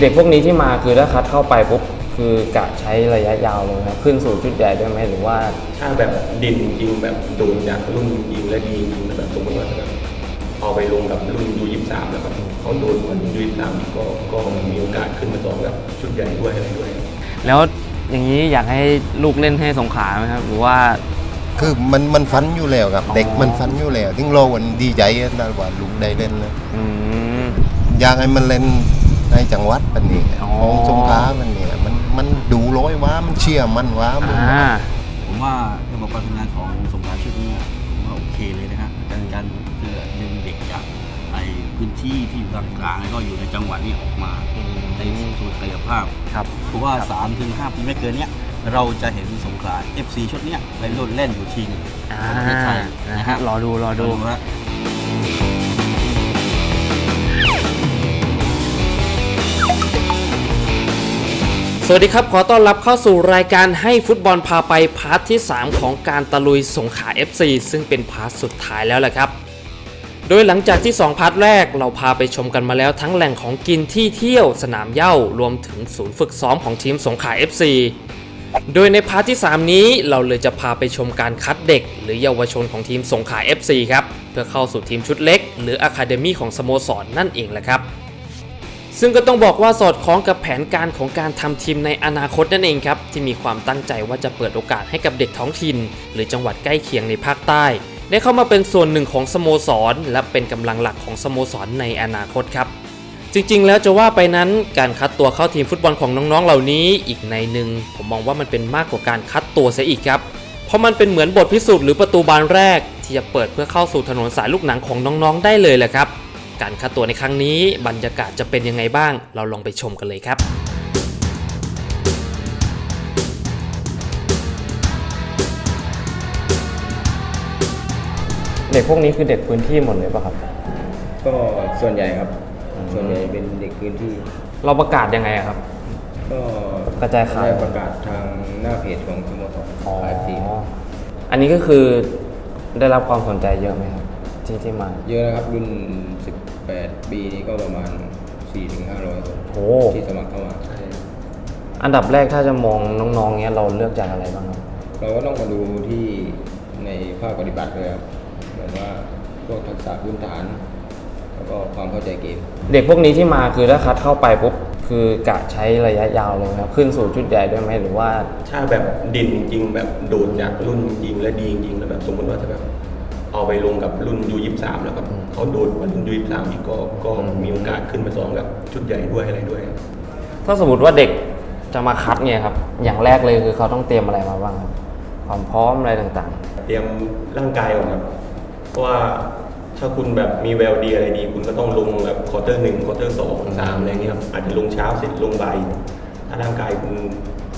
เด็กพวกนี้ที่มาคือถ้าคัดเข้าไปปุ๊บคือกะใช้ระยะยาวเลยนะขึ้นสู่ชุดใหญ่ด้วยไหมหรือว่า ถ้าแบบดินจริงๆแบบโดนจากรุ่นจริงๆและดีจริงๆแล้วแบบสมมติว่าแบบเอาไปลงกับรุ่นยูยี่สามแล้วแบบเขาโดนกว่ารุ่นยูยี่สามก็ก็มีโอกาสขึ้นมาต่อแบบชุดใหญ่ด้วยอะไรด้วย แล้วอย่างนี้อยากให้ลูกเล่นให้สงขลาไหมครับ หรือว่าคือมันมันฟันอยู่แล้วครับอ๋อเด็กมันฟันอยู่แล้วถึงเราวันดีใจนะว่าลูกได้เล่นแล้วอืมอยากให้มันเล่น ในจังหวัดปันนี้อ๋อ ของสงขลามันเนี่ยมันมันดูร้อยว้ามันเชื่อมันว้ามัน อ่า ผมว่าระบบการทำงานของสงขลาชุดนี้ผมว่าโอเคเลยนะฮะการการเพื่อดึงเด็กจากในพื้นที่ที่อยู่กลางกลางๆแล้วก็อยู่ในจังหวัดนี้ออกมาในสู่ศักยภาพครับ เพราะว่า3ถึง5ปีไม่เกินเนี้ยเราจะเห็นสงขลา FC ชุดเนี้ยไปโลดเล่นอยู่ทีหนึงอ่าประเทศไทยนะนะฮะฮะรอดูรอดู ฮะ สวัสดีครับ ขอต้อนรับเข้าสู่รายการให้ฟุตบอลพาไปพาร์ทที่ 3 ของการตะลุยสงขลา FC ซึ่งเป็นพาร์ทสุดท้ายแล้วแหละครับ โดยหลังจากที่ 2 พาร์ทแรกเราพาไปชมกันมาแล้วทั้งแหล่งของกินที่เที่ยวสนามเย้ารวมถึงศูนย์ฝึกซ้อมของทีมสงขลา FC โดยในพาร์ทที่ 3 นี้เราเลยจะพาไปชมการคัดเด็ก หรือเยาวชนของทีมสงขลา FC ครับเพื่อเข้าสู่ทีมชุดเล็ก หรืออะคาเดมี่ของสโมสรนนั่นเองแหละครับ ซึ่งก็ต้องบอกว่าสอดคล้องกับแผนการของการทำทีมในอนาคตนั่นเองครับ ที่มีความตั้งใจว่าจะเปิดโอกาสให้กับเด็กท้องถิ่น หรือจังหวัดใกล้เคียงในภาคใต้ ได้เข้ามาเป็นส่วนหนึ่งของสโมสร และเป็นกำลังหลักของสโมสรในอนาคตครับ จริงๆ แล้วจะว่าไปนั้นการคัดตัวเข้าทีมฟุตบอลของน้องๆ เหล่านี้อีกในหนึ่งผมมองว่ามันเป็นมากกว่าการคัดตัวเสียอีกครับเพราะมันเป็นเหมือนบทพิสูจน์หรือประตูบานแรก ที่จะเปิดเพื่อเข้าสู่ถนนสายลูกหนังของน้องๆ ได้เลยแหละครับ การคัดตัวในครั้งนี้ บรรยากาศจะเป็นยังไงบ้าง เราลองไปชมกันเลยครับเด็กพวกนี้คือเด็กพื้นที่หมดเลยป่ะครับ ก็ส่วนใหญ่ครับ ส่วนใหญ่เป็นเด็กพื้นที่ เราประกาศยังไงอะครับ ก็กระจายข่าวได้ประกาศทางหน้าเพจของสโมสรขายซีอันนี้ก็คือได้รับความสนใจเยอะไหมครับที่ที่มา เยอะนะครับรุ่น 18ปีนี้ก็ประมาณ 4-500คนโอ้ที่สมัครเข้ามา อันดับแรกถ้าจะมองน้องๆเนี้ยเราเลือกจากอะไรบ้างครับ เราก็ต้องมาดูที่ในภาคปฏิบัติเลยครับเหมือนว่าพวกทักษะพื้นฐาน แล้วก็ความเข้าใจเกม เด็กพวกนี้ที่มาคือถ้าคัดเข้าไปปุ๊บคือกะใช้ระยะยาวเลยนะครับขึ้นสู่ชุดใหญ่ด้วยไหมหรือว่า ถ้าแบบดินจริง ๆ แบบโดนจากรุ่นจริงๆ และดีจริงๆแล้วแบบสมมติว่าจะแบบ เอาไปลงกับรุ่นยูยี่สามแล้วแบบเขาโดนกว่ารุ่นยูยี่สามอีกก็ก็มีโอกาสขึ้นมาซ้อมกับชุดใหญ่ด้วยอะไรด้วยครับถ้าสมมติว่าเด็กจะมาคัดเนี่ยครับ อย่างแรกเลยคือเขาต้องเตรียมอะไรมาบ้างครับความพร้อมอะไรต่างเตรียมร่างกายก่อนครับเพราะว่าถ้าคุณแบบมีแววดีอะไรดี คุณก็ต้องลงแบบควอเตอร์หนึ่งควอเตอร์สองสามอะไรเงี้ยครับอาจจะลงเช้าเสร็จลงบ่ายถ้าร่างกายคุณ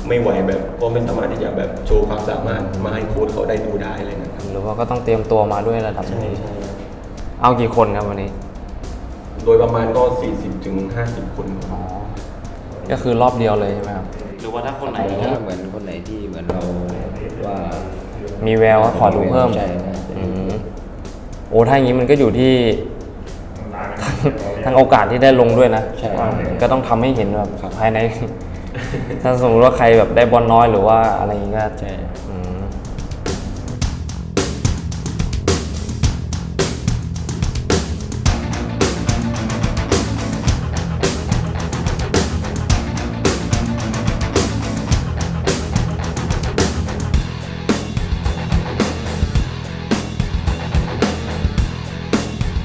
ไม่ไหวแบบก็ไม่สามารถที่จะแบบโชว์ความสามารถมาให้โค้ชเขาได้ดูได้อะไรเงี้ยครับๆหรือว่าก็ต้องเตรียมตัวมาด้วยระดับหใช่นึงใช่เอากี่คนครับวันนี้ โดยประมาณก็ 40ถึง50 คนอ๋อก็คือรอบเดียวเลยใช่ไหมครับหรือว่าถ้าคนไหนถ้าเหมือนคนไหนที่เหมือนเราว่ามีแววก็ขอดูเพิ่มใช่ใช่อืมโอ้ถ้าอย่างนี้มันก็อยู่ที่ทั้งทั้งโอกาสที่ได้ลงด้วยนะ ใช่ ก็ต้องทำให้เห็นแบบภายใน ถ้าสมมติว่าใครแบบได้บอลน้อยหรือว่าอะไรอย่างนี้ก็ใช่อืม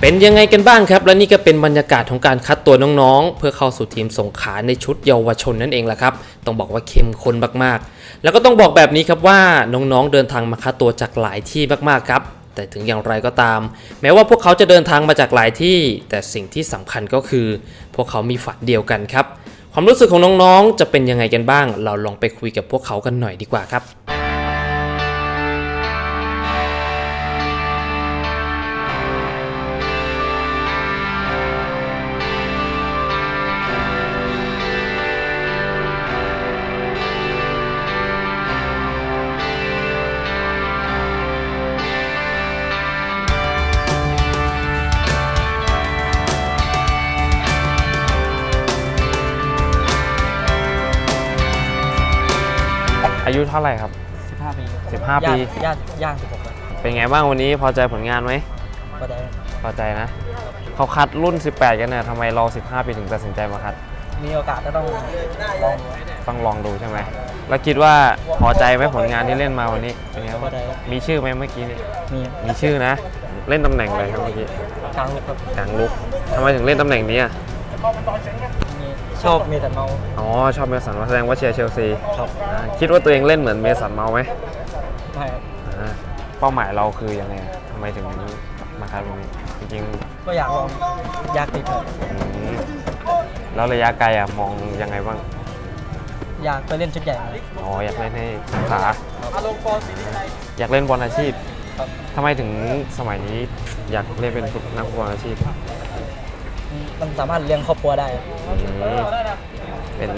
เป็นยังไงกันบ้างครับ และนี่ก็เป็นบรรยากาศของการคัดตัวน้องๆ เพื่อเข้าสู่ทีมสงขาในชุดเยาวชนนั่นเองแหละครับ ต้องบอกว่าเข้มข้นมากๆ แล้วก็ต้องบอกแบบนี้ครับว่าน้องๆเดินทางมาคัดตัวจากหลายที่มากๆครับแต่ถึงอย่างไรก็ตาม แม้ว่าพวกเขาจะเดินทางมาจากหลายที่ แต่สิ่งที่สำคัญก็คือ พวกเขามีฝันเดียวกันครับ ความรู้สึกของน้องๆ จะเป็นยังไงกันบ้าง เราลองไปคุยกับพวกเขากันหน่อยดีกว่าครับ อายุเท่าไหร่ครับ 15 ปี15 ปี ย่างย่าง16แล้วเป็นไงบ้างวันนี้พอใจผลงานไหมก็ได้ พอใจนะ เขาคัดรุ่น 18 กันเนี่ยทำไมเรา 15 ปีถึงตัดสินใจมาคัด มีโอกาสก็ต้องลองต้องลองดูใช่ไหม แล้วคิดว่าพอใจไหมผลงานที่เล่นมาวันนี้เป็นไงก็บ้างได้มีชื่อไหมเมื่อกี้นี่ มีมีชื่อนะ เล่นตำแหน่งอะไรครับเมื่อกี้กลางเลยครับกลางลุกทำไมถึงเล่นตำแหน่งนี้อะมี ชอบมีแต่เมาอ๋อชอบเมสันมาแสดงว่าเชียร์เชลซีครับอ่าคิดว่าตัวเองเล่นเหมือนเมสันเมาไหมไม่ครับอ่าเป้าหมายเราคือยังไงทำไมถึงมาคัดวันนี้จริงก็อยากลองอยากติดครับๆอืมแล้วระยะไกลอะมองยังไงบ้างอยากไปเล่นชุดใหญ่อ๋ออยากเล่นให้สงขลาอยากเล่นบอลอาชีพครับทำไมถึงสมัยนี้อยากเล่นเป็นนักฟุตบอลอาชีพ มันสามารถเลี้ยงครอบครัวได้ อืมเป็น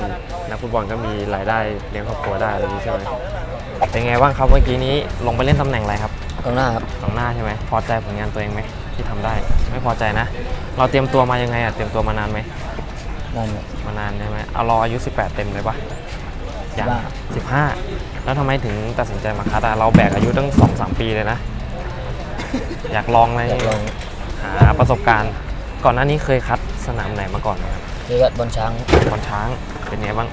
นักฟุตบอลก็มีรายได้เลี้ยงครอบครัวได้อะไรอย่างนี้ใช่ไหมเป็นไงบ้างครับเมื่อกี้นี้ลงไปเล่นตำแหน่งอะไรครับตรงหน้าครับกองหน้าใช่ไหมพอใจผลงานตัวเองไหมที่ทำได้ ไม่พอใจนะ เราเตรียมตัวมายังไงอะเตรียมตัวมานานไหมนั่นครับมานานใช่ไหมเอารออายุ 18 เต็มเลยปะยังสิบ15 แล้วทำไมถึงตัดสินใจมาคัดอะเราแบกอายุตั้งสองสามปีเลยนะ อยากลองอะไรอยากลอง หาประสบการณ์ ก่อนหน้านี้เคยคัดสนามไหนมาก่อนไหมครับเจอกับบอลช้างบอลช้างเป็นไงบ้าง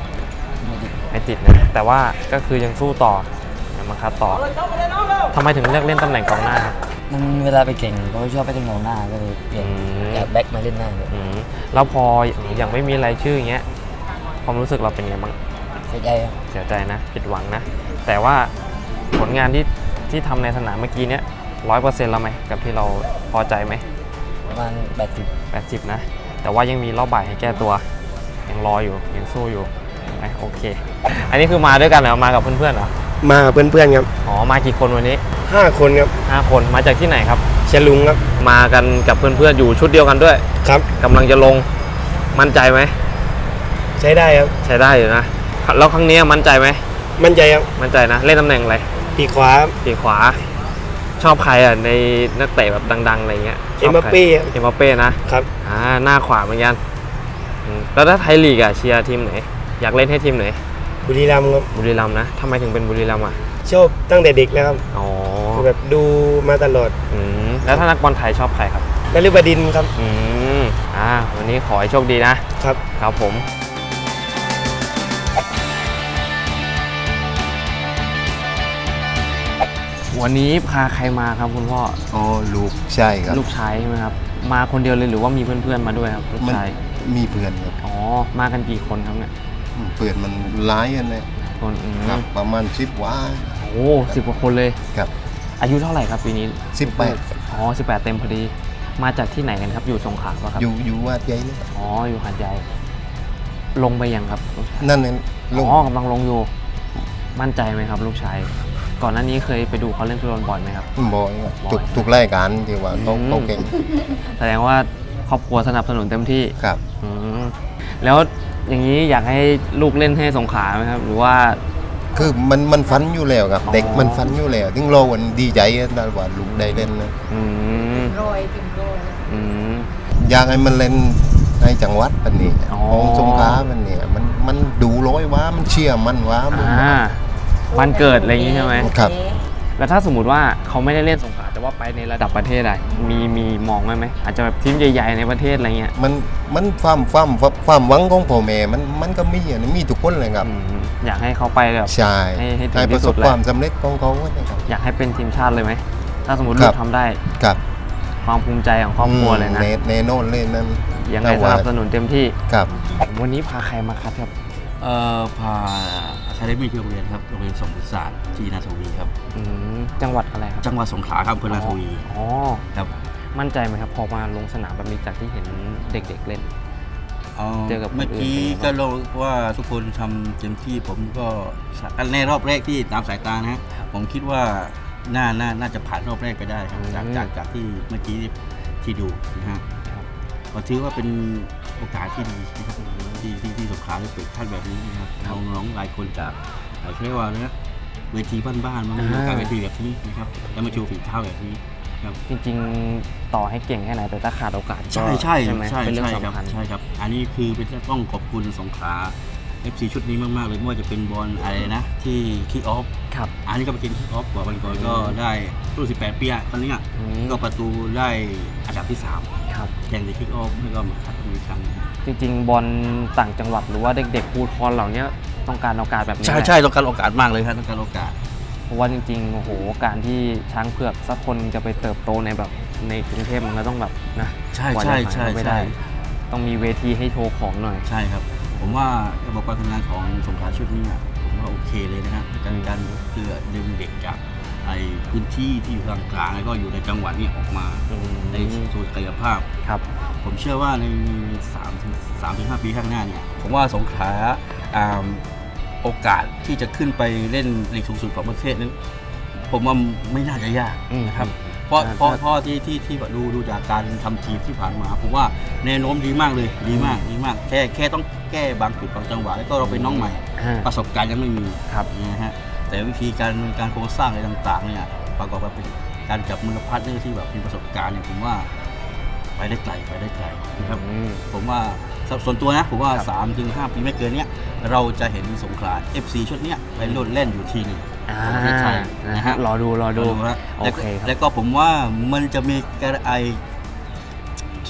ไม่ติดนะแต่ว่าก็คือยังสู้ต่อยังมาคัดต่อทำไมถึงเลือกเล่นตำแหน่งกองหน้าครับ มันเวลาไปเก่งก็ชอบไปเล่นกองหน้าก็เลยเปลี่ยนอืม จากแบ็คมาเล่นหน้าเลยอืมแล้วพออย่างไม่มีรายชื่ออย่างเงี้ยความรู้สึกเราเป็นไงบ้าง เสียใจครับเสียใจนะผิดหวังนะ แต่ว่าผลงานที่ที่ทำในสนามเมื่อกี้เนี้ยร้อยเปอร์เซ็นต์แล้วไหมกับที่เราพอใจไหม ประมาณ 80แปดสิบนะ แต่ว่ายังมีรอบบ่ายให้แก้ตัว ยังรออยู่ ยังสู้อยู่ไหมโอเค อันนี้คือมาด้วยกันเหรอ มากับเพื่อนๆเหรอ มาเพื่อนๆครับอ๋อ มากี่คนวันนี้ ห้าคนครับห้าคน มาจากที่ไหนครับ เชยร์ลุงครับมากันกับเพื่อนๆ อยู่ชุดเดียวกันด้วย ครับ กำลังจะลง มั่นใจไหม ใช้ได้ครับใช้ได้อยู่นะ แล้วครั้งนี้มั่นใจไหม มั่นใจครับมั่นใจนะ เล่นตำแหน่งอะไร ปีกขวาครับปีกขวา ชอบใครอะในนักเตะแบบดังๆอะไรเงี้ยชเอ็มบบัปใครเป้ครับ เอ็มบัปเป้นะครับ อ่าหน้าขวาเหมือนกันอืมแล้วถ้าไทยลีกอะเชียร์ทีมไหน อยากเล่นให้ทีมไหน บุรีรัมย์ครับบุรีรัมย์นะทำไมถึงเป็นบุรีรัมย์อะ ชอบตั้งแต่เด็กแล้วครับอ๋อคือแบบดูมาตลอดอืมแล้วถ้านักบอลไทยชอบใครครับ นฤบดินทร์ครับอืมอ่าวันนี้ขอให้โชคดีนะ ครับ ครับผม วันนี้พาใครมาครับคุณพ่ออ๋อลูกใช่ครับลูกชายใช่ไหมครับ มาคนเดียวเลยหรือว่ามีเพื่อนๆมาด้วยครับลูกมันชายมีเพื่อนครับอ๋อมากันกี่คนครับเนี่ยเพื่อนมันร้ายอันเลยคนอืมครับ ประมาณสิบว่าโอ้สิบกว่าคนเลยครับ อายุเท่าไหร่ครับปีนี้สิบแปดอ๋อสิบแปดเต็มพอดี มาจากที่ไหนกันครับอยู่สงขลาปะครับอยู่อยู่วัดใหญ่เลยอ๋ออยู่หาดใหญ่ลงไปยังครับลูกชายนั่นนั่นลงอ๋อกำลังลงอยู่ มั่นใจไหมครับ ลูกชาย ก่อนหน้านี้เคยไปดูเขาเล่นฟุตบอลบ่อยไหมครับ บ่อยครับบ่อยทุกทุกรายการที่ว่าเขาอืมเขาเก่งแสดงว่าครอบครัวสนับสนุนเต็มที่ครับอืมแล้วอย่างนี้อยากให้ลูกเล่นให้สงขลาไหมครับ หรือว่า คือมันมันฟันอยู่แล้วครับ อ๋อ เด็กมันฟันอยู่แล้วถึงเราวันดีใจนะว่าลูกได้เล่นนะอืมโรยถึงโรยอืม อยากให้มันเล่นในจังหวัดปันนี้อ๋อ ของสงขลาปันนี้มันมันดูร้อยว่ามันเชื่อมันว่ามันอ่า วันเกิดอะไรอย่างนี้ใช่ไหมครับ แล้วถ้าสมมติว่าเขาไม่ได้เล่นสงขลาแต่ว่าไปในระดับประเทศอะมีมีมองไว้ไหมอาจจะแบบทีมใหญ่ๆในประเทศอะไรเงี้ยมันมันความความความหวังของพ่อแม่มันมันก็มีอะมีทุกคนเลยครับ อืมอยากให้เขาไปแบบ ใช่ให้ให้ถึงให้ประที่สสุบดเลยความสำเร็จของเขานะครับ อยากให้เป็นทีมชาติเลยไหมถ้าสมมติคลูรักบ ทำได้ครับความภูมิใจของครอบครัวเลยนะเนเนโน่นเลยนั่นยังไงแต่สว่านับสนุนเต็มที่ ครับ วันนี้พาใครมาคัดครับ เอ่อพาอา คาเดมี่ที่โรงเรียนครับโรงเรียนสมบุตรศาสตร์ที่นาทวีครับอืมจังหวัดอะไรครับจังหวัดสงขลาครับอำเภอนาทวีอ๋อครับมั่นใจไหมครับพอมาลงสนามแบบนี้จากที่เห็นเด็ก ๆเล่น เจอกับคนอื่น เมื่อกี้เป็นไงบ้างก็ลงว่าทุกคนทำเต็มที่ผมก็ในรอบแรกที่ตามสายตานะฮะผมคิดว่าน่าน่าน่าจะผ่านรอบแรกไปได้ครับจากจากจากที่เมื่อกี้ที่ดูนะฮะ ครับ ก็ถือว่าเป็น โอกาสที่ดีนะครับที่ที่ที่สงขลาได้เปิดขั้นแบบนี้นะครับน้องๆหลายคนจากเอ่อเขาเรียกว่าเนะเวทีบ้านๆมามีโอกาสเวทีแบบนี้นะครับแล้วมาโชว์ฝีเท้าแบบนี้ครับจริงๆต่อให้เก่งแค่ไหนแต่ถ้าขาดโอกาสก็ใช่ใช่ใช่ไหมใช่เป็นเรื่องใช่ครับสำคัญใช่ครับอันนี้คือเป็นต้องขอบคุณสงขลา FC ชุดนี้มาก ๆ เลยไม่ว่าจะเป็นบอลอะไรนะ ที่คิกออฟครับอันนี้ก็เป็นคิกออฟกว่าวันก่อนก็ได้รุ่น18ปีอะคนนี้อะอืมก็ประตูได้อันดับที่ 3 ครับ แข่งในคิกออฟแล้วก็มาคัดมีครั้งจริง ๆ บอลต่างจังหวัดหรือว่าเด็กๆพูทอนเหล่านี้ต้องการโอกาสแบบนี้ใช่แหละใช่ต้องการโอกาสมากเลยครับต้องการโอกาสเพราะว่าจริงๆโอ้โหการที่ช้างเผือกสักคนจะไปเติบโตในแบบในกรุงเทพมันก็ต้องแบบนะใช่กว่าใช่จะใช่ผ่านเข้าไปใช่ได้ ต้องมีเวทีให้โชว์ของหน่อยใช่ครับ ผมว่าระบบการทำงานของสงขลาชุดนี้อะผมว่าโอเคเลยนะฮะการการคือดึงเด็กจาก ไอ้พื้นที่ที่อยู่กลางกลางๆแล้วก็อยู่ในจังหวัดนี้ออกมาอืมในสู่ศักยภาพ ครับ ผมเชื่อว่าใน3ามถึงสามถึงห้าปีข้างหน้าเนี่ยผมว่าสงขลาอ่าโอกาสที่จะขึ้นไปเล่นลีกสูงสุดของประเทศนั้นผมว่าไม่น่าจะยากอืมนะครับเพราะอ่าเพราะครับเพราะที่ที่ที่ดูดูจากการทำทีมที่ผ่านมาผมว่าแนวโน้มดีมากเลยดีมากดีมาก แค่แค่ต้องแก้บางจุดบางจังหวะแล้วก็เราเป็นน้องใหม่อ่าประสบการณ์ยังไม่มีครับนะฮะ แต่วิธีการการโครงสร้างอะไรต่างๆเนี่ยประกอบกับเป็นการจับมือพาร์ทเนอร์ที่แบบมีประสบการณ์เนี่ยผมว่าไปได้ไกลไปได้ไกลนะครับอืมผมว่าสส่วนตัวนะผมว่าครับ3ถึง5ปีไม่เกินเนี้ยเราจะเห็นสงขลา FC ชุดเนี้ยไปโลดเล่นอยู่ทีหนึ่งอ่าของประเทศไทยนะนะฮะฮะรอดูรอดูนะโอแล้วเคก็ครับแล้วก็ผมว่ามันจะมีการไอ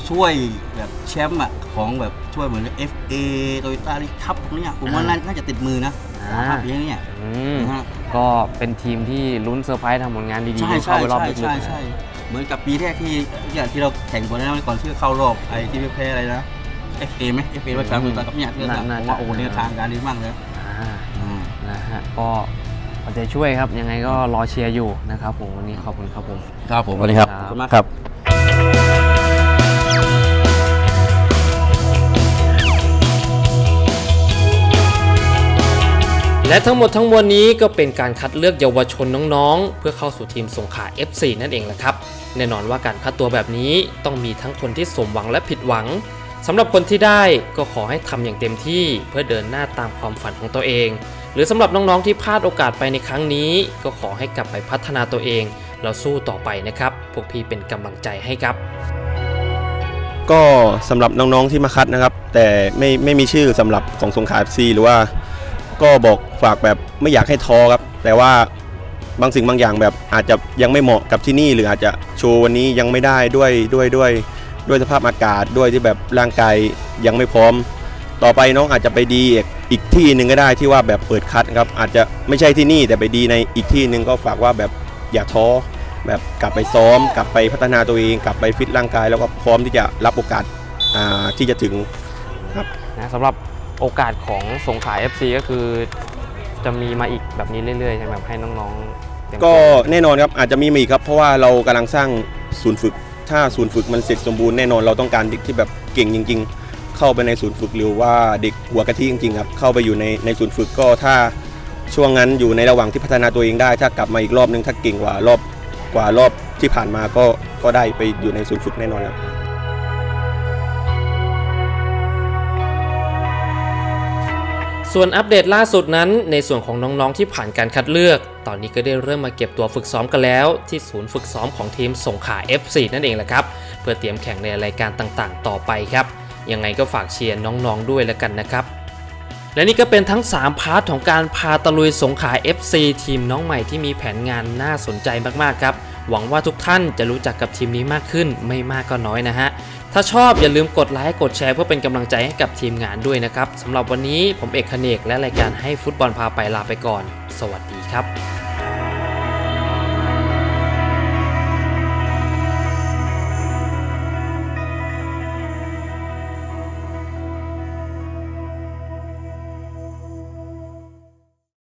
ช่วยแบบแชมป์อะของแบบช่วยเหมือน FA โตโยต้าลีคัพพวกเนี้ยผมว่าน่าน่าจะติดมือนะ อ่าภาพนี้เนี่ยอืมนะฮะก็เป็นทีมที่ลุ้นเซอร์ไพรส์ทำผลงานดีใช่ๆเข้าใช่ไปรอบใช่ลึกใช่ๆใช่เหมือนกับปีแรกที่อย่างที่เราแข่งบอลนั้นก่อนที่จะเข้ารอบไอ้ที่แพ้อะไรนะ FA ไหม FA ว่าแชมป์โตโยต้ากับเนี่ยที่เราน่าผมน่าว่าโอ้โหเนี่ยทางการดีมากเลยอ่าอืม นะฮะก็เอาใจช่วยครับยังไงก็รอเชียร์อยู่นะครับผมวันนี้ขอบคุณครับผม ครับผมสวัสดีครับ ขอบคุณมากครับ และทั้งหมดทั้งมวลนี้ก็เป็นการคัดเลือกเยาวชนน้องๆ เพื่อเข้าสู่ทีมสงขลา FC นั่นเองแหละครับ แน่นอนว่าการคัดตัวแบบนี้ต้องมีทั้งคนที่สมหวังและผิดหวังสำหรับคนที่ได้ก็ขอให้ทำอย่างเต็มที่เพื่อเดินหน้าตามความฝันของตัวเอง หรือสำหรับน้องๆที่พลาดโอกาสไปในครั้งนี้ ก็ขอให้กลับไปพัฒนาตัวเองแล้วสู้ต่อไปนะครับ พวกพี่เป็นกำลังใจให้ครับ ก็สำหรับน้องๆที่มาคัดนะครับ แต่ไม่ไม่มีชื่อสำหรับของสงขลาซีหรือว่า ก็บอกฝากแบบไม่อยากให้ท้อครับ แต่ว่าบางสิ่งบางอย่างแบบอาจจะยังไม่เหมาะกับที่นี่ หรืออาจจะโชว์วันนี้ยังไม่ได้ด้วยด้วยด้วยด้วยสภาพอากาศด้วยที่แบบร่างกายยังไม่พร้อม ต่อไปน้องอาจจะไปดีอีกอีกที่หนึ่งก็ได้ที่ว่าแบบเปิดคัดครับอาจจะไม่ใช่ที่นี่แต่ไปดีในอีกที่หนึ่งก็ฝากว่าแบบอย่าท้อแบบกลับไปซ้อม กลับไปพัฒนาตัวเองกลับไปฟิตร่างกายแล้วก็พร้อมที่จะรับโอกาสที่จะถึงนะสำหรับ โอกาสของสงขลา FC ก็คือ จะมีมาอีกแบบนี้เรื่อยๆใช่ไหมครับให้น้องๆเตรียมตัวก็แน่นอนครับอาจจะมีมาอีกครับ เพราะว่าเรากำลังสร้างศูนย์ฝึก ถ้าศูนย์ฝึกมันเสร็จสมบูรณ์แน่นอนเราต้องการเด็กที่แบบเก่งจริง ๆ เข้าไปในศูนย์ฝึกหรือว่าเด็กหัวกะทิจริงๆครับเข้าไปอยู่ในในศูนย์ฝึกก็ถ้าช่วงนั้นอยู่ในระหว่างที่พัฒนาตัวเองได้ ถ้ากลับมาอีกรอบนึงถ้าเก่งกว่ารอบกว่ารอบที่ผ่านมาก็ก็ได้ไปอยู่ในศูนย์ฝึกแน่นอนครับ ส่วนอัปเดตล่าสุดนั้น ในส่วนของน้องๆที่ผ่านการคัดเลือก ตอนนี้ก็ได้เริ่มมาเก็บตัวฝึกซ้อมกันแล้ว ที่ศูนย์ฝึกซ้อมของทีมสงขลา FC นั่นเองแหละครับ เพื่อเตรียมแข่งในรายการต่างๆ ต่อไปครับ ยังไงก็ฝากเชียร์น้องๆด้วยแล้วกันนะครับ และนี่ก็เป็นทั้ง 3 พาร์ทของการพาตะลุยสงขลา FC ทีมน้องใหม่ที่มีแผนงานน่าสนใจมากๆครับ หวังว่าทุกท่านจะรู้จักกับทีมนี้มากขึ้นไม่มากก็น้อยนะฮะ ถ้าชอบอย่าลืมกดไลค์กดแชร์เพื่อเป็นกำลังใจให้กับทีมงานด้วยนะครับสำหรับวันนี้ผมเอกคเนกและรายการให้ฟุตบอลพาไปลาไปก่อน สวัสดีครับ